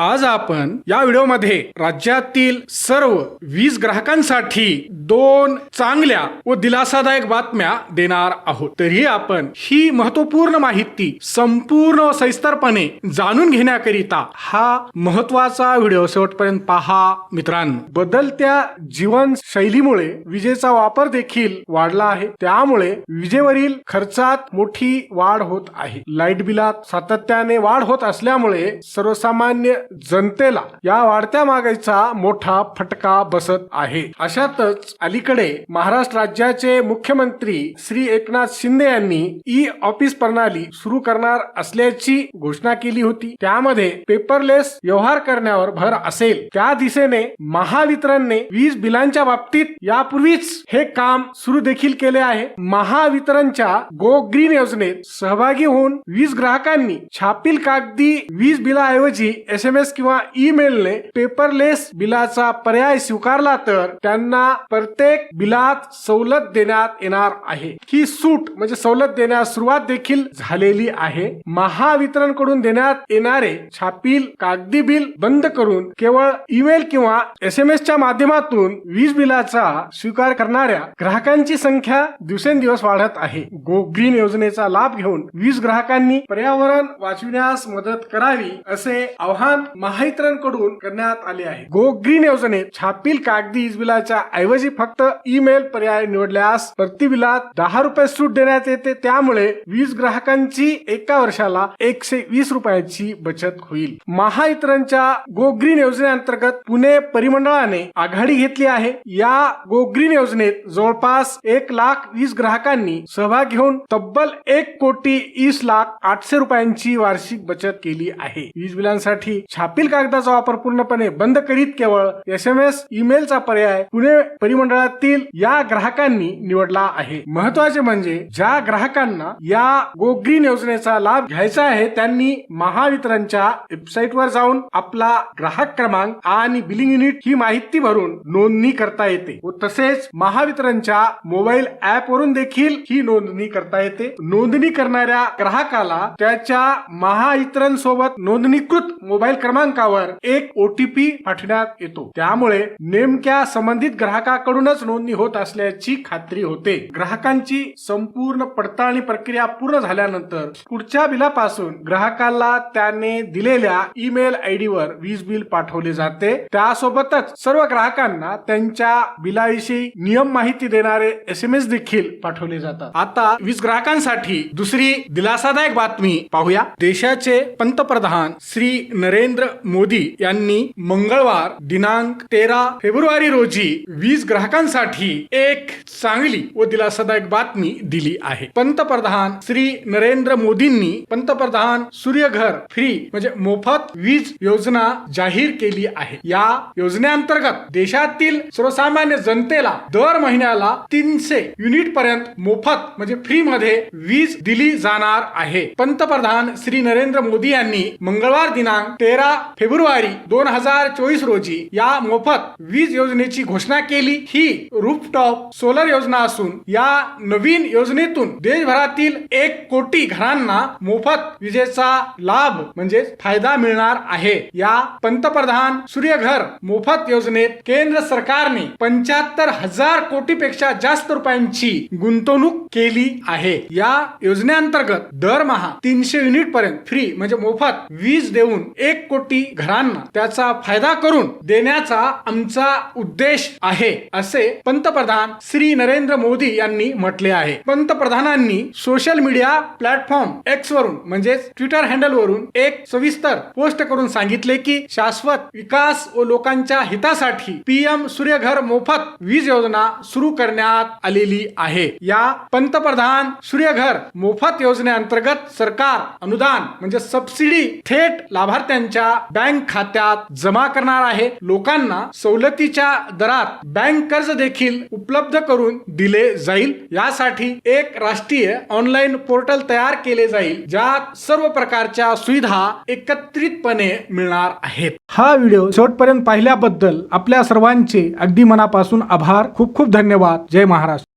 आज आपण या व्हिडिओमध्ये राज्यातील सर्व वीज ग्राहकांसाठी दोन चांगल्या व दिलासादायक बातम्या देणार आहोत. तरी आपण ही महत्त्वपूर्ण माहिती संपूर्ण व सविस्तरपणे जाणून घेण्याकरिता हा महत्त्वाचा व्हिडिओ शेवटपर्यंत पहा. मित्रांनो बदलत्या जीवनशैलीमुळे विजेचा वापर देखील वाढला आहे. त्यामुळे विजेवरील खर्चात मोठी वाढ होत आहे. लाइट बिलात सातत्याने वाढ होत असल्यामुळे सर्वसामान्य जनतेला या वाढत्या महागाईचा मोठा फटका बसत आहे. अशातच अलीकडे महाराष्ट्र राज्याचे मुख्यमंत्री श्री एकनाथ शिंदे यांनी ई ऑफिस प्रणाली सुरू करणार असल्याची घोषणा केली होती. त्यामध्ये पेपरलेस व्यवहार करण्यावर भर असेल. त्या दिशेने महावितरणने वीज बिलांच्या बाबतीत यापूर्वीच हे काम सुरू देखील केले आहे. महावितरणच्या गो ग्रीन योजनेत सहभागी होऊन वीज ग्राहकांनी छापील कागदी वीज बिलाऐवजी एस एम एसएमएस किंवा ईमेलने पेपरलेस बिलाचा पर्याय स्वीकारला तर त्यांना प्रत्येक बिलात सवलत देण्यात येणार आहे. ही सूट म्हणजे सवलत देण्यास सुरुवात देखील झालेली आहे. महावितरणकडून देण्यात येणारे छापील कागदी बिल बंद करून केवळ ईमेल किंवा एस एम एस च्या माध्यमातून वीज बिलाचा स्वीकार करणाऱ्या ग्राहकांची संख्या दिवसेंदिवस वाढत आहे. गो ग्रीन योजनेचा लाभ घेऊन वीज ग्राहकांनी पर्यावरण वाचविण्यास मदत करावी असे आवाहन महावितरणकडून करण्यात आले आहे. गो ग्रीन योजनेत छापील कागदी वीज बिलाच्या ऐवजी फक्त ईमेल पर्याय निवडल्यास प्रतिबिलात दहा रुपये सूट देण्यात येते. त्यामुळे वीज ग्राहकांची एका वर्षाला एकशे वीस रुपयाची बचत होईल. महावितरणच्या गो ग्रीन योजनेअंतर्गत पुणे परिमंडळाने आघाडी घेतली आहे. या गो ग्रीन योजनेत जवळपास एक लाख वीस ग्राहकांनी सहभाग घेऊन तब्बल एक कोटी वीस लाख आठशे रुपयांची वार्षिक बचत केली आहे. वीज बिलांसाठी छापील कागदाचा वापर पूर्णपणे बंद करीत केवळ एस एम एस ईमेलचा पर्याय पुणे परिमंडळातील या ग्राहकांनी निवडला आहे. महत्त्वाचे म्हणजे ज्या ग्राहकांना या गो ग्रीन योजनेचा लाभ घ्यायचा आहे त्यांनी महावितरणच्या वेबसाईट वर जाऊन आपला ग्राहक क्रमांक आणि बिलिंग युनिट ही माहिती भरून नोंदणी करता येते व तसेच महावितरणच्या मोबाईल ऍप वरून देखील ही नोंदणी करता येते. नोंदणी करणाऱ्या ग्राहकाला त्याच्या महावितरण सोबत नोंदणीकृत मोबाईल क्रमांकावर एक ओटीपी पाठवण्यात येतो. त्यामुळे नेमक्या संबंधित ग्राहकाकडूनच नोंदणी होत असल्याची खात्री होते. ग्राहकांची संपूर्ण पडताळणी प्रक्रिया पूर्ण झाल्यानंतर पुढच्या बिलापासून ग्राहकाला त्याने दिलेल्या ईमेल आयडी वर वीज बिल पाठवले जाते. त्यासोबतच सर्व ग्राहकांना त्यांच्या बिलाविषयी नियम माहिती देणारे एस एम एस देखील पाठवले जातात. आता वीज ग्राहकांसाठी दुसरी दिलासादायक बातमी पाहूया. देशाचे पंतप्रधान श्री नरेंद्र मोदी यांनी मंगळवार दिनांक तेरा फेब्रुवारी रोजी वीज ग्राहकांसाठी एक चांगली व दिलासादायक बातमी दिली आहे. पंतप्रधान श्री नरेंद्र मोदींनी पंतप्रधान सूर्यघर फ्री म्हणजे मोफत वीज योजना जाहीर केली आहे. या योजनेअंतर्गत देशातील सर्वसामान्य जनतेला दर महिन्याला तीनशे युनिट पर्यंत मोफत म्हणजे फ्री मध्ये वीज दिली जाणार आहे. पंतप्रधान श्री नरेंद्र मोदी यांनी मंगळवार दिनांक तेरा फेब्रुवारी दोन हजार चोवीस रोजी या मोफत वीज योजनेची घोषणा केली. ही रूफटॉप सोलर योजना असून या नवीन योजनेतून देशभरातील एक कोटी घरांना मोफत विजेचा लाभ म्हणजे फायदा मिळणार आहे. या पंतप्रधान सूर्यघर मोफत योजनेत केंद्र सरकारने पंच्याहत्तर हजार कोटीपेक्षा जास्त रुपयांची गुंतवणूक केली आहे. या योजनेअंतर्गत दरमहा तीनशे युनिट पर्यंत फ्री म्हणजे मोफत वीज देऊन एक कोटी घरांना त्याचा फायदा करून देण्याचा आमचा उद्देश आहे असे पंतप्रधान श्री नरेंद्र मोदी यांनी म्हटले आहे. पंतप्रधानांनी सोशल मीडिया प्लॅटफॉर्म एक्स वरून म्हणजेच ट्विटर हँडल वरून एक सविस्तर पोस्ट करून सांगितले की शाश्वत विकास व लोकांच्या हितासाठी पीएम सूर्यघर मोफत वीज योजना सुरू करण्यात आलेली आहे. या पंतप्रधान सूर्यघर मोफत योजनेअंतर्गत सरकार अनुदान म्हणजे सबसिडी थेट लाभार्थ्यांच्या बँक खात्यात जमा करणार आहे. लोकांना सवलतीच्या दरात बँक कर्ज देखील उपलब्ध करून दिले जाईल. यासाठी एक राष्ट्रीय ऑनलाईन पोर्टल तयार केले जाईल ज्यात सर्व प्रकारच्या सुविधा एकत्रितपणे मिळणार आहेत. हा व्हिडिओ शेवटपर्यंत पाहिल्याबद्दल आपल्या सर्वांचे अगदी मनापासून आभार. खूप खूप धन्यवाद. जय महाराष्ट्र.